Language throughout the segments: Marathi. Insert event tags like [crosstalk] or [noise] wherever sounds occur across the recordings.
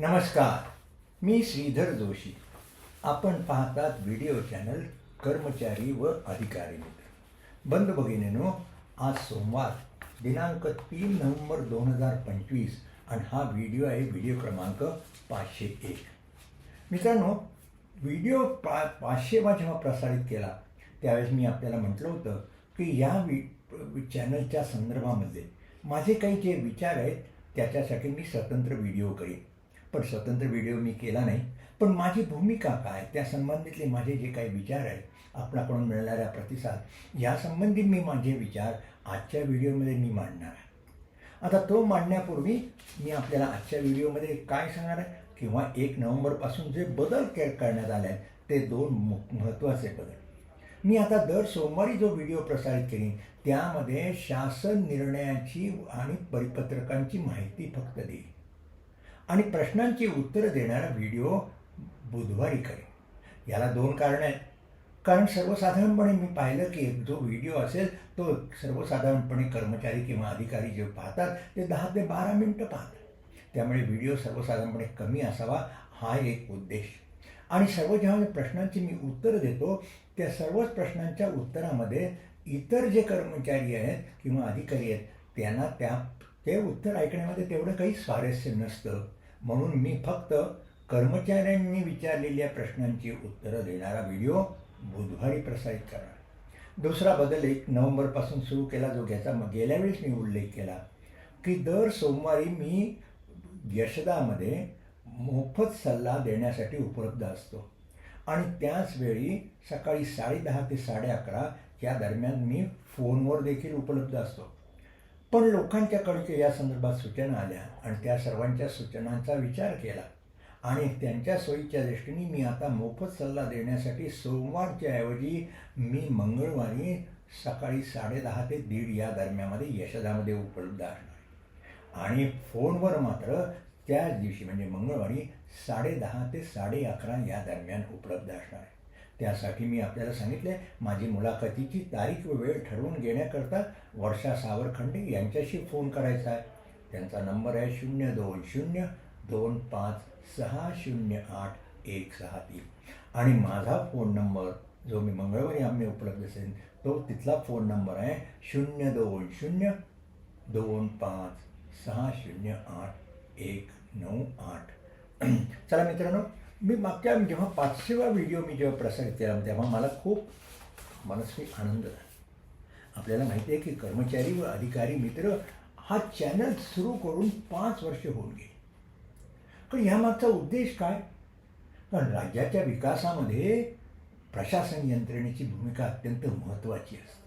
नमस्कार मी श्रीधर जोशी. आपण पाहतात व्हिडिओ चॅनल कर्मचारी व अधिकारी मित्र. बंद भगिनीनो आज सोमवार दिनांक तीन नोव्हेंबर दोन हजार पंचवीस आणि हा व्हिडिओ आहे व्हिडिओ क्रमांक पाचशे एक. मित्रांनो व्हिडिओ पा पाचशेवा जेव्हा प्रसारित केला त्यावेळेस मी आपल्याला म्हटलं होतं की या वि चॅनलच्या संदर्भामध्ये माझे काही जे विचार आहेत त्याच्यासाठी मी स्वतंत्र व्हिडिओ करीन. पण स्वतंत्र व्हिडिओ मी केला नाही. पण माझी भूमिका काय? त्या संबंधितले माझे जे काही विचार आहेत आपणाकडून मिळणाऱ्या प्रतिसाद यासंबंधी मी माझे विचार आजच्या व्हिडिओमध्ये मी मांडणार आहे. आता तो मांडण्यापूर्वी मी आपल्याला आजच्या व्हिडिओमध्ये काय सांगणार आहे? किंवा एक नोव्हेंबरपासून जे बदल के करण्यात आले आहेत ते दोन महत्त्वाचे बदल. मी आता दर सोमवारी जो व्हिडिओ प्रसारित केली त्यामध्ये शासन निर्णयाची आणि परिपत्रकांची माहिती फक्त देईल आणि प्रश्नांची उत्तरं देणारा व्हिडिओ बुधवारी करेन. याला दोन कारणं आहेत. कारण सर्वसाधारणपणे मी पाहिलं की जो व्हिडिओ असेल तो सर्वसाधारणपणे कर्मचारी किंवा अधिकारी जे पाहतात ते दहा ते बारा मिनटं पाहतात. त्यामुळे व्हिडिओ सर्वसाधारणपणे कमी असावा हा एक उद्देश. आणि सर्व जेव्हा प्रश्नांची मी उत्तरं देतो त्या सर्वच प्रश्नांच्या उत्तरामध्ये इतर जे कर्मचारी आहेत किंवा अधिकारी आहेत त्यांना त्या ते उत्तर ऐकण्यामध्ये तेवढं काही स्वारस्य नसतं. म्हणून मी फक्त कर्मचाऱ्यांनी विचारलेल्या प्रश्नांची उत्तरं देणारा व्हिडिओ बुधवारी प्रसारित करणार. दुसरा बदल एक नोव्हेंबरपासून सुरू केला जो घ्यायचा मग गेल्या वेळेस मी उल्लेख केला की दर सोमवारी मी यशदामध्ये मोफत सल्ला देण्यासाठी उपलब्ध असतो. आणि त्याच वेळी सकाळी साडेदहा ते साडे अकरा या दरम्यान मी फोनवर देखील उपलब्ध असतो. पण लोकांच्याकडचे या संदर्भात सूचना आल्या आणि त्या सर्वांच्या सूचनांचा विचार केला. आणि त्यांच्या सोयीच्या दृष्टीने मी आता मोफत सल्ला देण्यासाठी सोमवारच्या ऐवजी मी मंगळवारी सकाळी साडेदहा ते दीड या दरम्यामध्ये यशदामध्ये उपलब्ध असणार आणि फोनवर मात्र त्याच दिवशी म्हणजे मंगळवारी साडेदहा ते साडे अकरा या दरम्यान उपलब्ध असणार आहे. त्यासाठी मी आपल्याला सांगितले माझी मुलाखतीची तारीख व वेळ ठरवून घेण्याकरता वर्षा सावरखंडे यांच्याशी फोन करायचा आहे. त्यांचा नंबर आहे शून्य दोन शून्य दोन पाच सहा शून्य आठ एक सहा तीन. आणि माझा फोन नंबर जो मी मंगळवारी आम्ही उपलब्ध असेल तो तिथला फोन नंबर आहे शून्य दोन शून्य दोन पाच सहा शून्य आठ एक नऊ आठ. [clears throat] चला मित्रांनो मी मागच्या जेव्हा पाचशेवा व्हिडिओ मी जेव्हा प्रसारित केला तेव्हा मला खूप मनस्वी आनंद झाला. आपल्याला माहिती आहे की कर्मचारी व अधिकारी मित्र हा चॅनल सुरू करून पाच वर्ष होऊन गेली. पण ह्यामागचा उद्देश काय? कारण राज्याच्या विकासामध्ये प्रशासन यंत्रणेची भूमिका अत्यंत महत्त्वाची असते.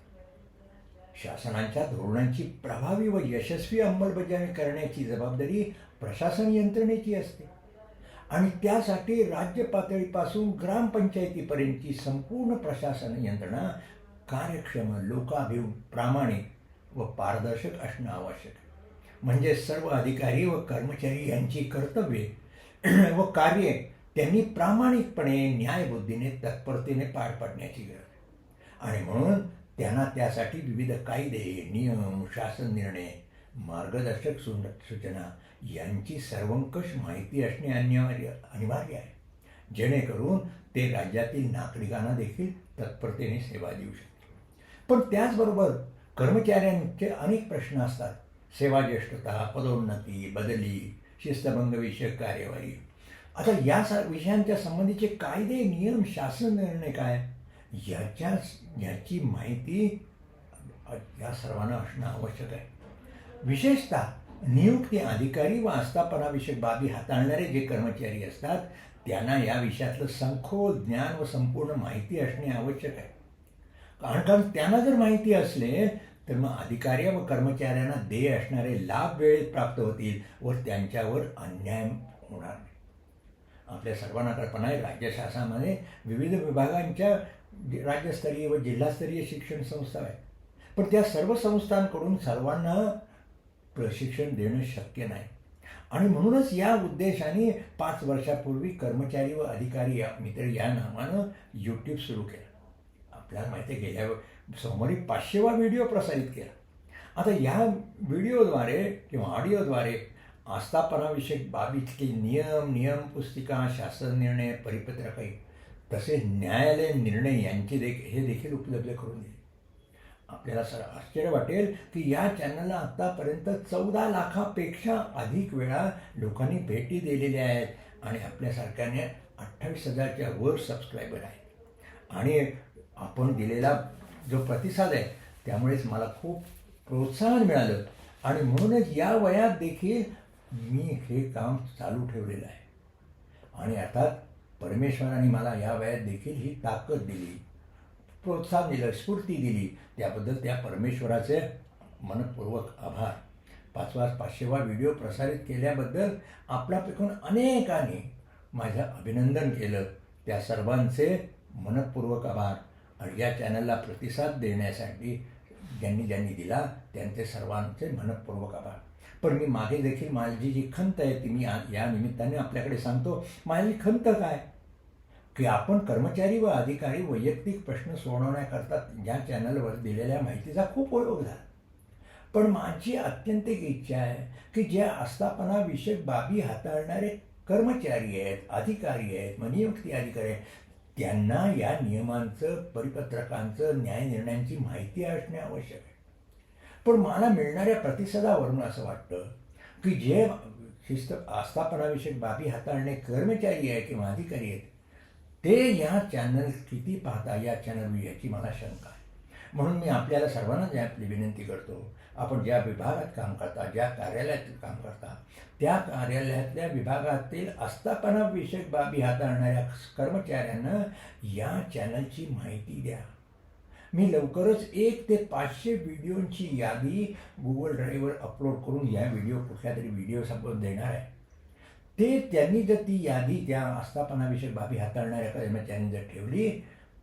शासनाच्या धोरणांची प्रभावी व यशस्वी अंमलबजावणी करण्याची जबाबदारी प्रशासन यंत्रणेची असते. आणि त्यासाठी राज्य पातळीपासून ग्रामपंचायतीपर्यंतची संपूर्ण प्रशासन यंत्रणा कार्यक्षम लोकाभिमुख प्रामाणिक व पारदर्शक असणं आवश्यक. आहे म्हणजे सर्व अधिकारी व कर्मचारी यांची कर्तव्ये [clears throat] व कार्ये त्यांनी प्रामाणिकपणे न्यायबुद्धीने तत्परतेने पार पाडण्याची गरज. आणि म्हणून त्यांना त्यासाठी विविध कायदे नियम शासन निर्णय मार्गदर्शक सूचना यांची सर्वंकष माहिती असणे अनिवार्य अनिवार्य आहे. जेणेकरून ते राज्यातील नागरिकांना देखील तत्परतेने सेवा देऊ शकतील. पण त्याचबरोबर कर्मचाऱ्यांचे अनेक प्रश्न असतात. सेवा ज्येष्ठता पदोन्नती बदली शिस्तभंगविषयक कार्यवाही. आता या सा विषयांच्या संबंधीचे कायदे नियम शासन निर्णय काय? याच्या याची माहिती या सर्वांना असणं आवश्यक आहे. विशेषतः नियुक्ती अधिकारी व आस्थापनाविषयक बाबी हाताळणारे जे कर्मचारी असतात त्यांना या विषयातलं संखो ज्ञान व संपूर्ण माहिती असणे आवश्यक आहे. कारण कारण त्यांना जर माहिती असले तर मग अधिकारी व कर्मचाऱ्यांना देय असणारे लाभ वेळेत प्राप्त होतील व त्यांच्यावर अन्याय होणार नाही. आपल्या सर्वांना कल्पना आहे राज्य शासनामध्ये विविध विभागांच्या राज्यस्तरीय व जिल्हास्तरीय शिक्षण संस्था आहेत. पण त्या सर्व संस्थांकडून सर्वांना प्रशिक्षण देणं शक्य नाही. आणि म्हणूनच या उद्देशाने पाच वर्षापूर्वी कर्मचारी व अधिकारी या मित्र या नावानं यूट्यूब सुरू केलं. आपल्याला माहिती आहे गेल्या सोमवारी पाचशेवा व्हिडिओ प्रसारित केला. आता या व्हिडिओद्वारे किंवा ऑडिओद्वारे आस्थापनाविषयक बाबीतले नियम नियम पुस्तिका शासन निर्णय परिपत्रके तसेच न्यायालय निर्णय यांचे देख हे देखील उपलब्ध करून दिले. आपल्याला सर आश्चर्य वाटेल की या चॅनलला आत्तापर्यंत चौदा लाखापेक्षा अधिक वेळा लोकांनी भेटी दिलेल्या आहेत. आणि आपल्यासारख्याने अठ्ठावीस हजारच्या वर सबस्क्रायबर आहेत. आणि आपण दिलेला जो प्रतिसाद आहे त्यामुळेच मला खूप प्रोत्साहन मिळालं. आणि म्हणूनच या वयात देखील मी हे काम चालू ठेवलेलं आहे. आणि अर्थात परमेश्वराने मला या वयात देखील ही ताकद दिली. प्रोत्साहन दिलं स्फूर्ती दिली. त्याबद्दल त्या परमेश्वराचे मनपूर्वक आभार. पाचवा पाचशेवा व्हिडिओ प्रसारित केल्याबद्दल आपल्यापैकून अनेकांनी माझं अभिनंदन केलं. त्या सर्वांचे मनपूर्वक आभार. आणि या चॅनलला प्रतिसाद देण्यासाठी ज्यांनी ज्यांनी दिला त्यांचे सर्वांचे मनपूर्वक आभार. पण मी मागे देखील माझी जी खंत आहे ती मी या निमित्ताने आपल्याकडे सांगतो. माझी खंत काय? की आपण कर्मचारी व अधिकारी वैयक्तिक प्रश्न सोडवण्याकरता ज्या चॅनलवर दिलेल्या माहितीचा खूप उपयोग झाला. पण माझी अत्यंतिक इच्छा आहे की ज्या आस्थापनाविषयक बाबी हाताळणारे कर्मचारी आहेत अधिकारी आहेत मग नियुक्ती अधिकारी आहेत त्यांना या नियमांचं परिपत्रकांचं न्यायनिर्णयांची माहिती असणे आवश्यक आहे. पण मला मिळणाऱ्या प्रतिसादावरून असं वाटतं की जे शिस्त आस्थापनाविषयक बाबी हाताळणे कर्मचारी आहे किंवा अधिकारी आहेत ते या चॅनल किती पाहता? या चॅनल याची मला शंका आहे. म्हणून मी आपल्याला सर्वांना ज्या आपली विनंती करतो आपण ज्या विभागात काम करता ज्या कार्यालयात काम करता त्या कार्यालयातल्या विभागातील आस्थापनाविषयक बाबी हाताळणाऱ्या कर्मचाऱ्यांना या चॅनलची माहिती द्या. मी लवकरच एक ते पाचशे व्हिडिओंची यादी गुगल ड्राईव्हवर अपलोड करून या व्हिडिओ कुठल्या तरी व्हिडिओ संबंध देणार आहे. ते त्यांनी जर ती यादी त्या आस्थापनाविषयक बाबी हाताळणाऱ्या कर्मचाऱ्यांनी जर ठेवली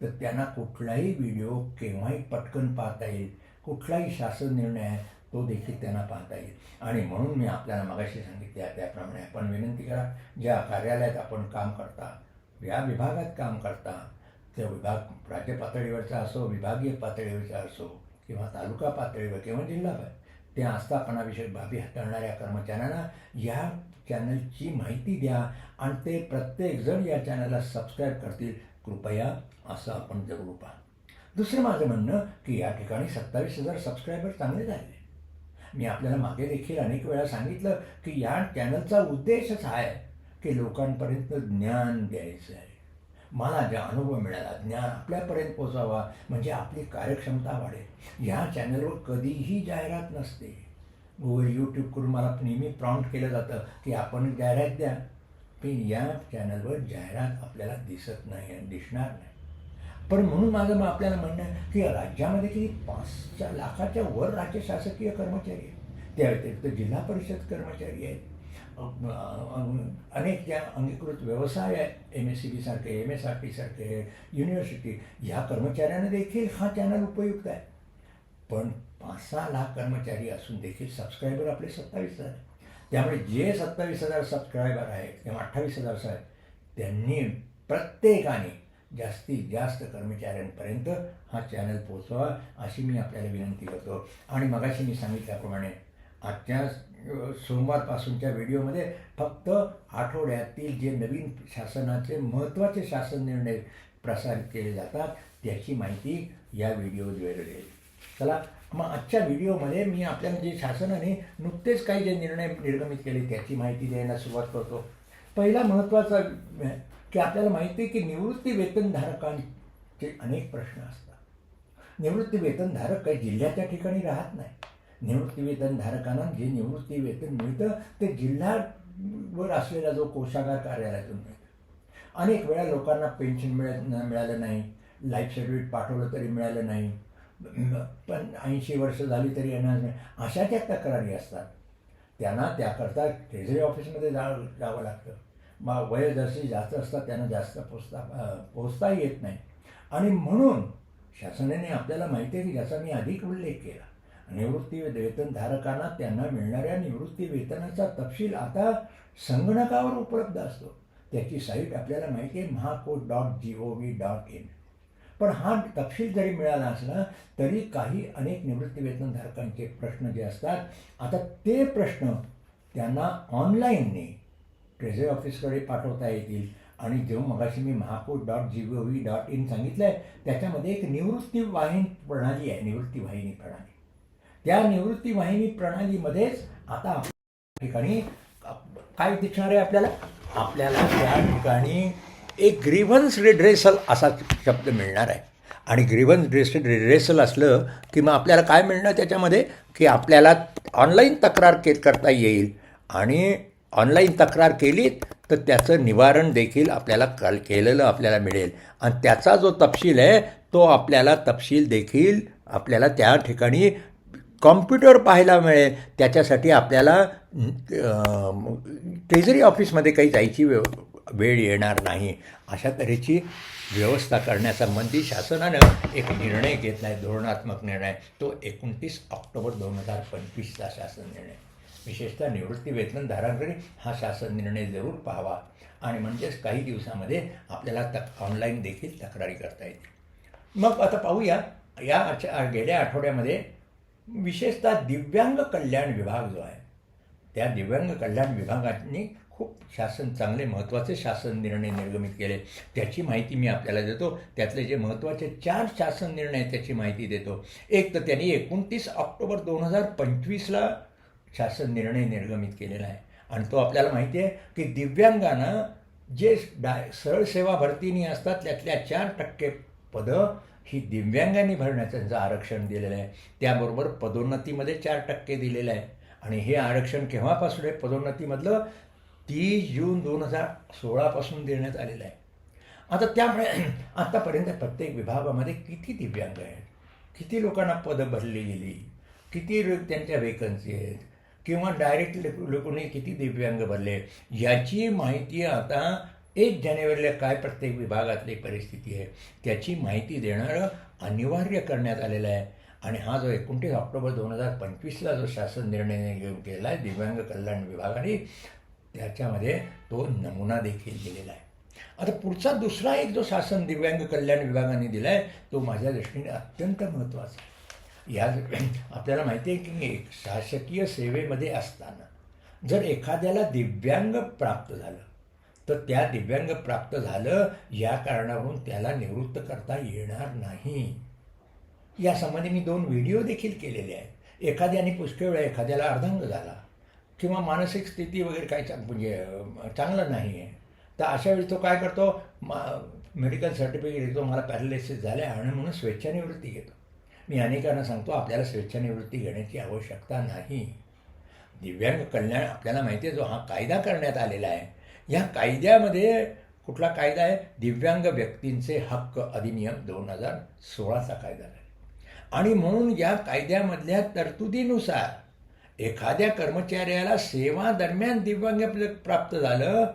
तर त्यांना कुठलाही व्हिडिओ केव्हाही पटकन पाहता येईल. कुठलाही शासन निर्णय आहे तो देखील त्यांना पाहता येईल. आणि म्हणून मी आपल्याला मगाशी सांगितले त्याप्रमाणे आपण विनंती करा ज्या कार्यालयात आपण काम करता या विभागात काम करता त्या विभाग राज्य पातळीवरचा असो विभागीय पातळीवरचा असो किंवा तालुका पातळीवर किंवा जिल्हा त्या आस्थापनाविषयक बाबी हाताळणाऱ्या कर्मचाऱ्यांना या चॅनलची माहिती द्या आणि ते प्रत्येकजण या चॅनलला सबस्क्राईब करतील. कृपया असं आपण जरूर पहा. दुसरं माझं म्हणणं की या ठिकाणी सत्तावीस हजार सबस्क्रायबर चांगले झाले. मी आपल्याला मागे देखील अनेक वेळा सांगितलं की या चॅनलचा उद्देशच हा आहे की लोकांपर्यंत ज्ञान द्यायचं आहे. ज्या अनुभव मिळाला. ज्ञान आपल्यापर्यंत पोचावा म्हणजे आपली कार्यक्षमता वाढेल. ह्या चॅनलवर कधीही जाहिरात नसते. गुगल यूट्यूब करून मला नेहमी प्रॉम्प्ट केलं जातं की आपण जाहिरात द्या. पण या चॅनलवर जाहिरात आपल्याला दिसत नाही आणि दिसणार नाही. पण म्हणून माझं मग आपल्याला म्हणणं आहे की राज्यामध्ये किती पाचच्या लाखाच्या वर राज्य शासकीय कर्मचारी आहेत. त्या व्यतिरिक्त जिल्हा परिषद कर्मचारी आहेत. अनेक ज्या अंगीकृत व्यवसाय आहेत एम एस सी बी सारखे एम एस आर पी सारखे युनिव्हर्सिटी ह्या कर्मचाऱ्यांना देखील हा चॅनल उपयुक्त आहे. पण पाच सहा लाख कर्मचारी असून देखील सबस्क्रायबर आपले सत्तावीस हजार त्यामुळे जे सत्तावीस हजार सबस्क्रायबर आहेत किंवा अठ्ठावीस हजार आहेत त्यांनी प्रत्येकाने जास्तीत जास्त कर्मचाऱ्यांपर्यंत हा चॅनल पोचवा अशी मी आपल्याला विनंती करतो. आणि मगाशी मी सांगितल्याप्रमाणे आजच्या सोमवारपासूनच्या व्हिडिओमध्ये फक्त आठवड्यातील जे नवीन शासनाचे महत्त्वाचे शासन निर्णय प्रसारित केले जातात त्याची माहिती या व्हिडिओद्वारे देईल. चला मग आजच्या व्हिडिओमध्ये मी आपल्याला जे शासनाने नुकतेच काही जे निर्णय निर्गमित केले त्याची माहिती द्यायला सुरुवात करतो. पहिला महत्त्वाचा की आपल्याला माहिती आहे की निवृत्ती वेतनधारकांचे अनेक प्रश्न असतात. निवृत्ती वेतनधारक काही जिल्ह्याच्या ठिकाणी राहत नाही. निवृत्तीवेतनधारकांना जे निवृत्ती वेतन मिळतं ते जिल्ह्यावर असलेला जो कोशागार कार्यालयातून मिळतं. अनेक वेळा लोकांना पेन्शन मिळत न मिळालं नाही. लाईफ सर्टिफिकेट पाठवलं तरी मिळालं नाही. पण ऐंशी वर्ष झाली तरी येणार नाही. अशा त्या तक्रारी असतात त्यांना त्याकरता ट्रेझरी ऑफिसमध्ये जा जावं लागतं. मग वय जशी जास्त असतात त्यांना जास्त पोचता अं, पोचता येत नाही. आणि म्हणून शासनाने आपल्याला माहिती आहे की ज्याचा मी अधिक उल्लेख केला. निवृत्ती वेतनधारकांना त्यांना मिळणाऱ्या निवृत्ती वेतनाचा तपशील आता संगणकावर उपलब्ध असतो. त्याची साईट आपल्याला माहिती आहे Mahakot dot G O V dot in पण हा तपशील जरी मिळाला असला तरी काही अनेक निवृत्ती वेतनधारकांचे प्रश्न जे असतात आता ते प्रश्न त्यांना ऑनलाईनने ट्रेझरी ऑफिसकडे पाठवता येतील. आणि जेव्हा मगाशी मी Mahakot dot G O V dot in सांगितलं आहे त्याच्यामध्ये एक निवृत्ती वाहिनी प्रणाली आहे निवृत्ती वाहिनी प्रणाली. त्या निवृत्ती वाहिनी प्रणालीमध्येच आता ठिकाणी काय दिसणार आहे आपल्याला? आपल्याला त्या ठिकाणी एक ग्रीव्हन्स रिड्रेसल असा शब्द मिळणार आहे. आणि ग्रीव्हन्स ड्रेस रिड्रेसल असलं की मग आपल्याला काय मिळणार त्याच्यामध्ये? की आपल्याला ऑनलाईन तक्रार के करता येईल. आणि ऑनलाईन तक्रार केलीत तर त्याचं निवारण देखील आपल्याला कल केलेलं आपल्याला मिळेल. आणि त्याचा जो तपशील आहे तो आपल्याला तपशील देखील आपल्याला त्या ठिकाणी कॉम्प्युटर पाहायला मिळेल त्याच्यासाठी आपल्याला ट्रेझरी ऑफिसमध्ये काही जायची वेळ वेळ येणार नाही. अशा तऱ्हेची व्यवस्था करण्यासंबंधी शासनानं एक निर्णय घेतला आहे धोरणात्मक निर्णय. तो एकोणतीस ऑक्टोबर दोन हजार पंचवीसचा शासन निर्णय. विशेषतः निवृत्ती धारांकडे हा शासन निर्णय जरूर पाहावा. आणि म्हणजेच काही दिवसामध्ये आपल्याला तक ऑनलाईन देखील तक्रारी करता येतील. मग आता पाहूया या गेल्या आठवड्यामध्ये विशेषतः दिव्यांग कल्याण विभाग जो आहे त्या दिव्यांग कल्याण विभागाने खूप शासन चांगले महत्त्वाचे शासन निर्णय निर्गमित केले. त्याची माहिती मी आपल्याला देतो. त्यातले जे महत्त्वाचे चार शासन निर्णय त्याची माहिती देतो. एक तर त्यांनी एकोणतीस ऑक्टोबर दोन हजार पंचवीसला शासन निर्णय निर्गमित केलेला आहे. आणि तो आपल्याला माहिती आहे की दिव्यांगांना जे डाय सरळ सेवा भरतीनी असतात त्यातल्या चार टक्के पदं ही दिव्यांगांनी भरण्याचं त्यांचं आरक्षण दिलेलं आहे त्याबरोबर पदोन्नतीमध्ये चार टक्के दिलेलं आहे. आणि हे आरक्षण केव्हापासून आहे? पदोन्नतीमधलं तीस जून दोन हजार सोळापासून देण्यात आलेलं आहे. आता त्यामुळे [clears throat] आत्तापर्यंत प्रत्येक विभागामध्ये किती दिव्यांग आहेत? किती लोकांना पदं भरली गेली? किती त्यांच्या वेकन्सी आहेत? किंवा डायरेक्ट लोकांनी किती दिव्यांग भरले? याची माहिती आता एक जानेवारीला काय प्रत्येक विभागातली परिस्थिती आहे त्याची माहिती देणारं अनिवार्य करण्यात आलेलं आहे. आणि हा जो एकोणतीस ऑक्टोबर दोन हजार पंचवीसला जो शासन निर्णय घेऊन केला आहे दिव्यांग कल्याण विभागाने त्याच्यामध्ये तो नमुना देखील दिलेला आहे. आता पुढचा दुसरा एक जो शासन दिव्यांग कल्याण विभागाने दिला आहे तो माझ्या दृष्टीने अत्यंत महत्त्वाचा आहे. या आपल्याला माहिती आहे की एक शासकीय सेवेमध्ये असताना जर एखाद्याला दिव्यांग प्राप्त झालं तर त्या दिव्यांग प्राप्त झालं या कारणावरून त्याला निवृत्त करता येणार नाही. यासंबंधी मी दोन व्हिडिओ देखील केलेले आहेत. एखाद्याने पुष्कळ वेळा एखाद्याला अर्धांग झाला किंवा मानसिक स्थिती वगैरे काय चा म्हणजे चांगलं नाही आहे तर अशा वेळी तो काय करतो? मा मेडिकल सर्टिफिकेट घेतो मला पॅरालिसिस झाले आहे आणि म्हणून स्वेच्छानिवृत्ती घेतो. मी अनेकांना सांगतो आपल्याला स्वेच्छानिवृत्ती घेण्याची आवश्यकता नाही. दिव्यांग कल्याण आपल्याला माहिती आहे जो हा कायदा करण्यात आलेला आहे या कायद्यामध्ये कुठला कायदा आहे? दिव्यांग व्यक्तींचे हक्क अधिनियम दोन हजार सोळाचा कायदा आहे आणि म्हणून या कायद्यामधल्या तरतुदीनुसार एखाद्या कर्मचाऱ्याला सेवा दरम्यान दिव्यांग प्राप्त झालं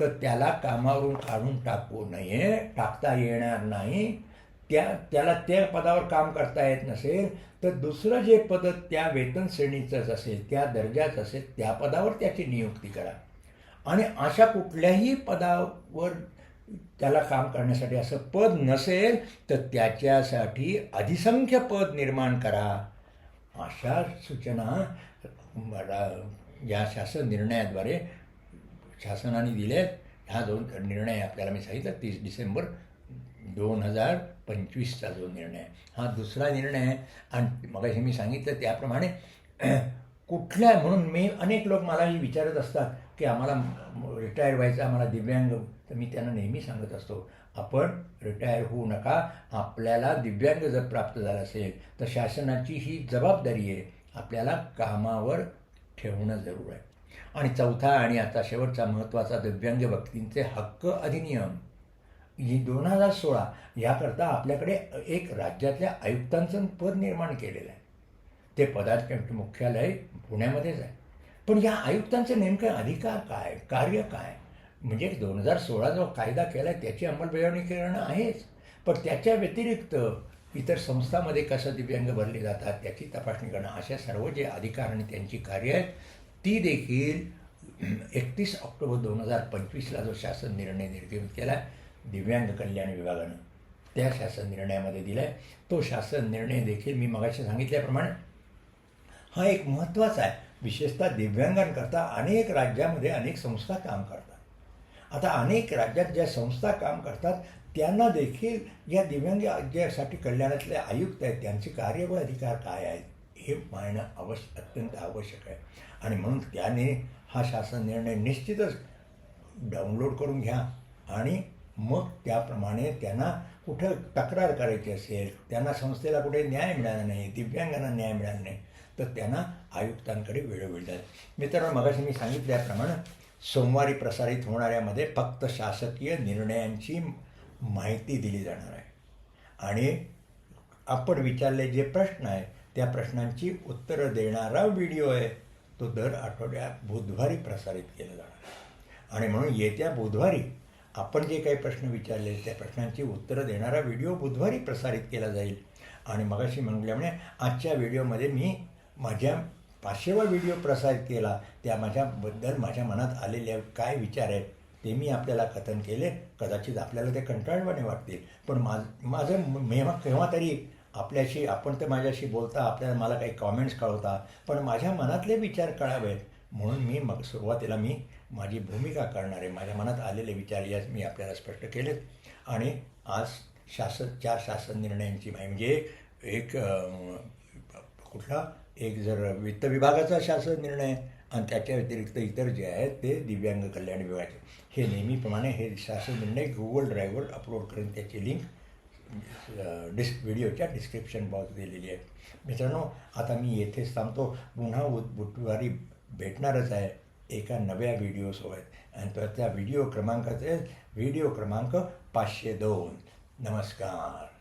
तर त्याला कामावरून काढून टाकू नये टाकता येणार नाही. त्या त्याला त्या पदावर काम करता येत नसेल तर दुसरं जे पद त्या वेतन श्रेणीचंच असेल त्या दर्जाचं असेल त्या पदावर त्याची नियुक्ती करा. आणि अशा कुठल्याही पदावर त्याला काम करण्यासाठी असं पद नसेल तर त्याच्यासाठी अधिसंख्य पद निर्माण करा. अशा सूचना या शासन निर्णयाद्वारे शासनाने दिलेत. ह्या दोन निर्णय आपल्याला मी सांगितलं तीस डिसेंबर दोन हजार पंचवीसचा जो निर्णय. आहे हा दुसरा निर्णय आहे आणि मग मी सांगितलं त्याप्रमाणे [clears throat] कुठल्या म्हणून मी अनेक लोक मला ही विचारत असतात की आम्हाला रिटायर व्हायचं आम्हाला दिव्यांग तर मी त्यांना नेहमी सांगत असतो आपण रिटायर होऊ नका. आपल्याला दिव्यांग जर प्राप्त झालं असेल तर शासनाची ही जबाबदारी आहे. आपल्याला कामावर ठेवणं जरूर आहे. आणि चौथा आणि आता शेवटचा महत्त्वाचा दिव्यांग व्यक्तींचे हक्क अधिनियम. ही दोन हजार सोळा याकरता आपल्याकडे एक राज्यातल्या आयुक्तांचं पद निर्माण केलेलं आहे. ते पदार्थ मुख्यालय पुण्यामध्येच आहे. पण या आयुक्तांचे नेमकं अधिकार काय? कार्य काय? म्हणजे दोन हजार सोळा जो कायदा केला आहे त्याची अंमलबजावणी करणं आहेच. पण त्याच्या व्यतिरिक्त इतर संस्थांमध्ये कसं दिव्यांग भरले जातात त्याची तपासणी करणं अशा सर्व जे अधिकार आणि त्यांची कार्य आहेत ती देखील एकतीस ऑक्टोबर दोन हजार पंचवीसला जो शासन निर्णय निर्गमित केला आहे दिव्यांग कल्याण विभागानं त्या शासन निर्णयामध्ये दिला आहे तो शासन निर्णय देखील मी मगाशी सांगितल्याप्रमाणे हा एक महत्त्वाचा आहे. विशेषतः दिव्यांगांकरता अनेक राज्यामध्ये अनेक संस्था काम करतात. आता अनेक राज्यात ज्या संस्था काम करतात त्यांना देखील या दिव्यांग ज्यासाठी कल्याणातले आयुक्त आहेत त्यांचे कार्य व अधिकार काय आहेत हे पाहणं अवश्य अत्यंत आवश्यक आहे. आणि म्हणून त्याने हा शासन निर्णय निश्चितच डाउनलोड करून घ्या आणि मग त्याप्रमाणे त्यांना कुठं तक्रार करायची असेल त्यांना संस्थेला कुठे न्याय मिळाला नाही दिव्यांगांना न्याय मिळाला नाही तर त्यांना आयुक्तांकडे वेळोवेळी जाईल मित्रांनो मगाशी मी सांगितल्याप्रमाणे सोमवारी प्रसारित होणाऱ्यामध्ये फक्त शासकीय निर्णयांची माहिती दिली जाणार आहे. आणि आपण विचारले जे प्रश्न आहे त्या प्रश्नांची उत्तरं देणारा व्हिडिओ आहे तो दर आठवड्यात बुधवारी प्रसारित केला जाणार आहे. आणि म्हणून येत्या बुधवारी आपण जे काही प्रश्न विचारले त्या प्रश्नांची उत्तरं देणारा व्हिडिओ बुधवारी प्रसारित केला जाईल. आणि मगाशी म्हटल्यामुळे आजच्या व्हिडिओमध्ये मी माझ्या पाचशेवा व्हिडिओ प्रसारित केला त्या माझ्याबद्दल माझ्या मनात आलेले काय विचार आहेत ते मी आपल्याला कथन केले. कदाचित आपल्याला ते कंटाळवाणे वाटतील. पण माझ माझं मेवा केव्हा तरी आपल्याशी आपण तर माझ्याशी बोलता आपल्याला मला काही कॉमेंट्स कळवता पण माझ्या मनातले विचार कळावेत. म्हणून मी मग सुरुवातीला मी माझी भूमिका करणार आहे. माझ्या मनात आलेले विचार याच मी आपल्याला स्पष्ट केलेत. आणि आज शासन चार शासन निर्णयांची माहिती म्हणजे एक कुठला? एक जर वित्त विभागाचा शासन निर्णय आणि त्याच्या व्यतिरिक्त इतर जे आहेत ते दिव्यांग कल्याण विभागाचे. हे नेहमीप्रमाणे हे शासन निर्णय गुगल ड्राईव्हवर अपलोड करून त्याची लिंक डिस् व्हिडिओच्या डिस्क्रिप्शन बॉक्स दिलेली आहे. मित्रांनो आता मी येथेच थांबतो. पुन्हा उद बुधवारी भेटणारच आहे एका नव्या व्हिडिओसोबत आणि तर त्या व्हिडिओ क्रमांकाचे व्हिडिओ क्रमांक पाचशे दोन. नमस्कार.